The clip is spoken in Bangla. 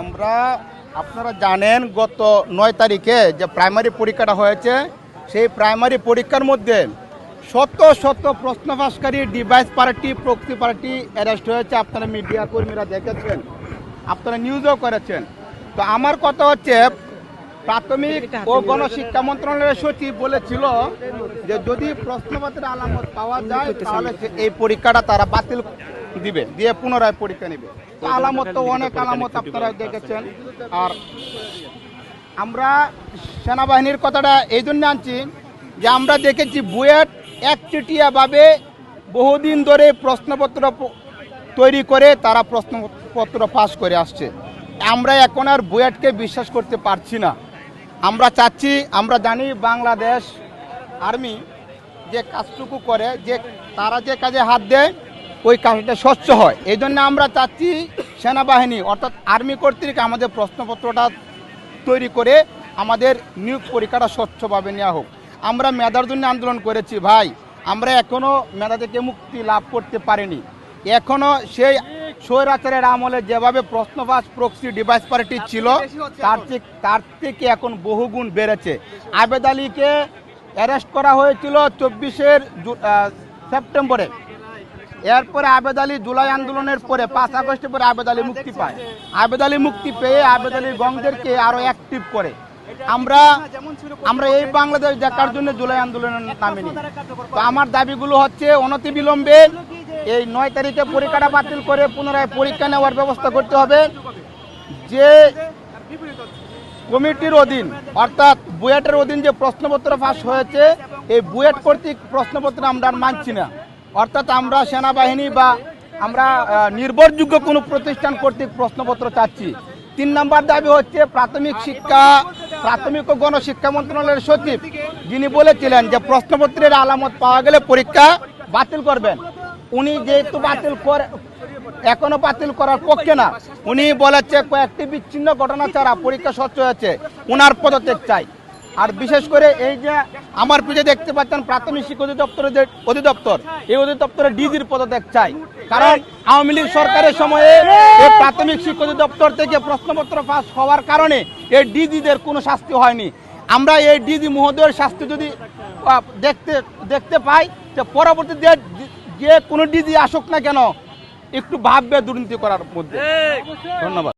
আমরা, আপনারা জানেন গত নয় তারিখে যে প্রাইমারি পরীক্ষাটা হয়েছে, সেই প্রাইমারি পরীক্ষার মধ্যে শত শত প্রশ্নভাসকারী ডিভাইস পার্টি, প্রকৃতি পার্টি অ্যারেস্ট হয়েছে। আপনারা মিডিয়া কর্মীরা দেখেছেন, আপনারা নিউজও করেছেন। তো আমার কথা হচ্ছে প্রাথমিক ও গণশিক্ষা মন্ত্রণালয়ের সচিব বলেছিল যে যদি প্রশ্নপত্রের আলামত পাওয়া যায়, তাহলে এই পরীক্ষাটা তারা বাতিল দিবে, দিয়ে পুনরায় পরীক্ষা নেবে। আলামত তো অনেক আলামত আপনারা দেখেছেন। আর আমরা সেনাবাহিনীর কথাটা এই জন্য আনছি যে আমরা দেখেছি বুয়েট একচেটিয়াভাবে বহুদিন ধরে প্রশ্নপত্র তৈরি করে তারা প্রশ্নপত্র পাশ করে আসছে। আমরা এখন আর বুয়েটকে বিশ্বাস করতে পারছি না। আমরা চাচ্ছি, আমরা জানি বাংলাদেশ আর্মি যে কাজটুকু করে, যে তারা যে কাজে হাত দেয়, ওই কাজটা স্বচ্ছ হয়। এই জন্য আমরা চাচ্ছি সেনাবাহিনী, অর্থাৎ আর্মি কর্তৃক আমাদের প্রশ্নপত্রটা তৈরি করে আমাদের নিয়োগ পরীক্ষাটা স্বচ্ছভাবে নেওয়া হোক। আমরা মেধার জন্য আন্দোলন করেছি ভাই। আমরা এখনও মেধা থেকে মুক্তি লাভ করতে পারিনি। এখনও সেই স্বৈরাচারের আমলে যেভাবে প্রশ্নবাস প্রক্সি ডিভাইস পার্টি ছিল তার থেকে তার থেকে এখন বহুগুণ বেড়েছে। আবেদ আলীকে অ্যারেস্ট করা হয়েছিল চব্বিশের সেপ্টেম্বরে। এরপরে আবেদ আলী জুলাই আন্দোলনের পরে পাঁচ আগস্টের পরে আবেদ আলী মুক্তি পায়। আবেদ আলী মুক্তি পেয়ে আবেদ আলীর গংদেরকে আরও অ্যাক্টিভ করে। আমরা আমরা এই বাংলাদেশ দেখার জন্য জুলাই আন্দোলনের নামিনি তো আমার দাবিগুলো হচ্ছে অনতিবিলম্বে এই নয় তারিখে পরীক্ষাটা বাতিল করে পুনরায় পরীক্ষা নেওয়ার ব্যবস্থা করতে হবে। যে কমিটির অধীন, অর্থাৎ বুয়েটের অধীন যে প্রশ্নপত্র ফাঁস হয়েছে, এই বুয়েট কর্তৃক প্রশ্নপত্র আমরা মানছি না। অর্থাৎ আমরা সেনাবাহিনী বা আমরা নির্ভরযোগ্য কোনো প্রতিষ্ঠান কর্তৃক প্রশ্নপত্র চাচ্ছি। তিন নম্বর দাবি হচ্ছে প্রাথমিক শিক্ষা, প্রাথমিক ও গণশিক্ষা মন্ত্রণালয়ের সচিব, যিনি বলেছিলেন যে প্রশ্নপত্রের আলামত পাওয়া গেলে পরীক্ষা বাতিল করবেন। উনি যেহেতু বাতিল করে এখনও বাতিল করার পক্ষে না। উনি বলেছে কয়েকটি বিচ্ছিন্ন ঘটনা ছাড়া পরীক্ষা স্বচ্ছ হয়েছে। উনার পদত্যাগ চাই। আর বিশেষ করে এই যে আমার পিছিয়ে দেখতে পাচ্ছেন প্রাথমিক শিক্ষা অধিদপ্তরের যে অধিদপ্তর, এই অধিদপ্তরে ডিজির পদত্যাগ চাই। কারণ আওয়ামী লীগ সরকারের সময়ে এই প্রাথমিক শিক্ষা অধিদপ্তর থেকে প্রশ্নপত্র পাস হওয়ার কারণে এই ডিজিদের কোনো শাস্তি হয়নি। আমরা এই ডিজি মহোদয়ের শাস্তি যদি দেখতে দেখতে পাই যে পরবর্তীতে যে কোনো ডিজি আসুক না কেন একটু ভাববে দুর্নীতি করার মধ্যে। ধন্যবাদ।